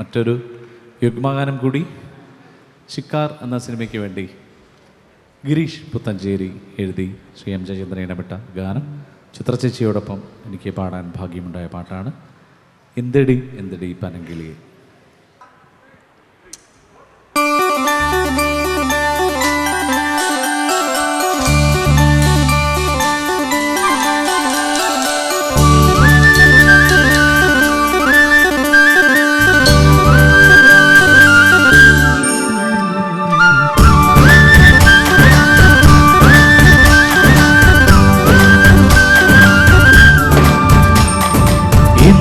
മറ്റൊരു യുഗ്മഗാനം കൂടി. ശിക്കാർ എന്ന സിനിമയ്ക്ക് വേണ്ടി ഗിരീഷ് പുത്തഞ്ചേരി എഴുതി ശ്രീ എം ജയചന്ദ്രൻ ഇടപെട്ട ഗാനം. ചിത്രചേച്ചിയോടൊപ്പം എനിക്ക് പാടാൻ ഭാഗ്യമുണ്ടായ പാട്ടാണ്. എന്തടി എന്തടി പനങ്കിളിയെ.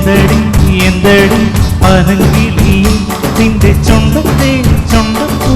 എന്തടി എന്തടി പനങ്കിളിയും നിന്റെ ചുണ്ടത്തെ ചുണ്ടപ്പൂ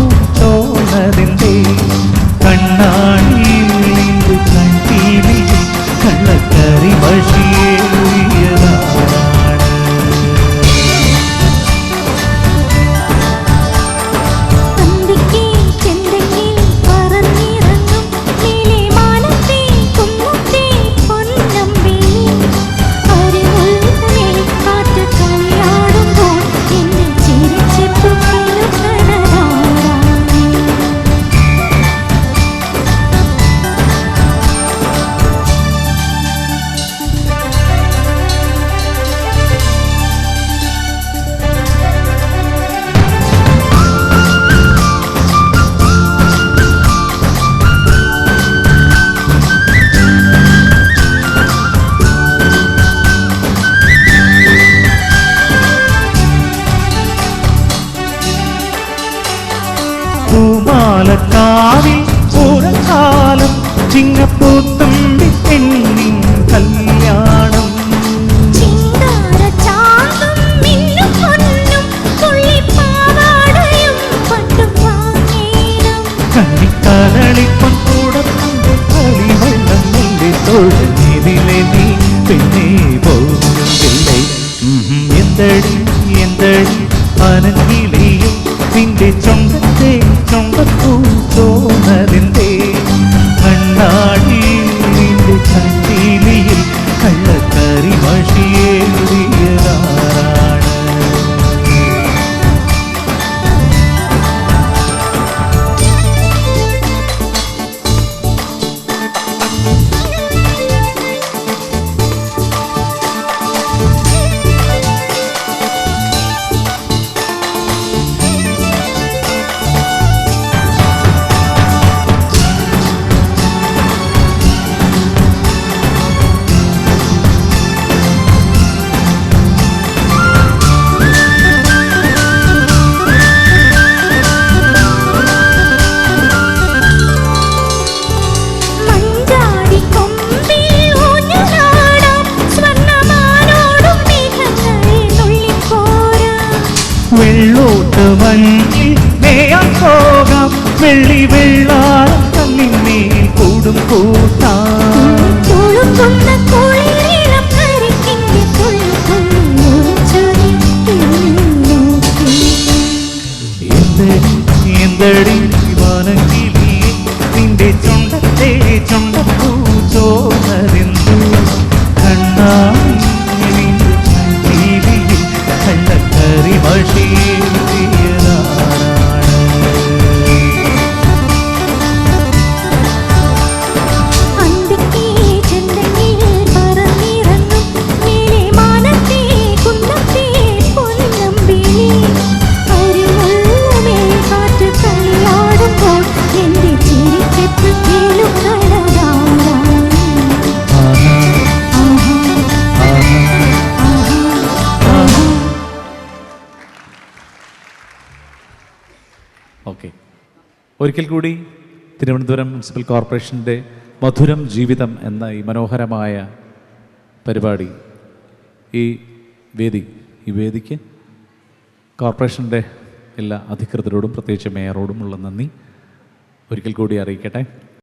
ചിങ്ങപ്പൂത്തുമ്പി പെണ്ണിൻ കല്യാണം. കണ്ണിക്കരളിപ്പം കളിവെള്ളം നിന്റെ തൊഴിലെ നീ പിന്നെ പോകുന്നില്ലേ? ഉഹും, എന്തടി എന്തടി? പനങ്കിളിയും നിന്റെ ചുണ്ടത്തെ ചുണ്ടപ്പൂ തോന്നതിന്റെ കണ്ണാടി നിന്റെ കണ്ടീലിയിൽ കള്ളക്കറി മഷിയേറിയതാണ് வெள்ளி வெள்ளாரம் கல்லின் மேல் கூடும் கூட்டான். ഒരിക്കൽ കൂടി തിരുവനന്തപുരം മുനിസിപ്പൽ കോർപ്പറേഷന്റെ മധുരം ജീവിതം എന്ന ഈ മനോഹരമായ പരിപാടി ഈ വേദി ഈ വേദിക്ക് കോർപ്പറേഷന്റെ എല്ലാ അധികൃതരോടും പ്രത്യേകിച്ച് മേയറോടുമുള്ള നന്ദി. ഒരിക്കൽ കൂടി അറിയിക്കട്ടെ.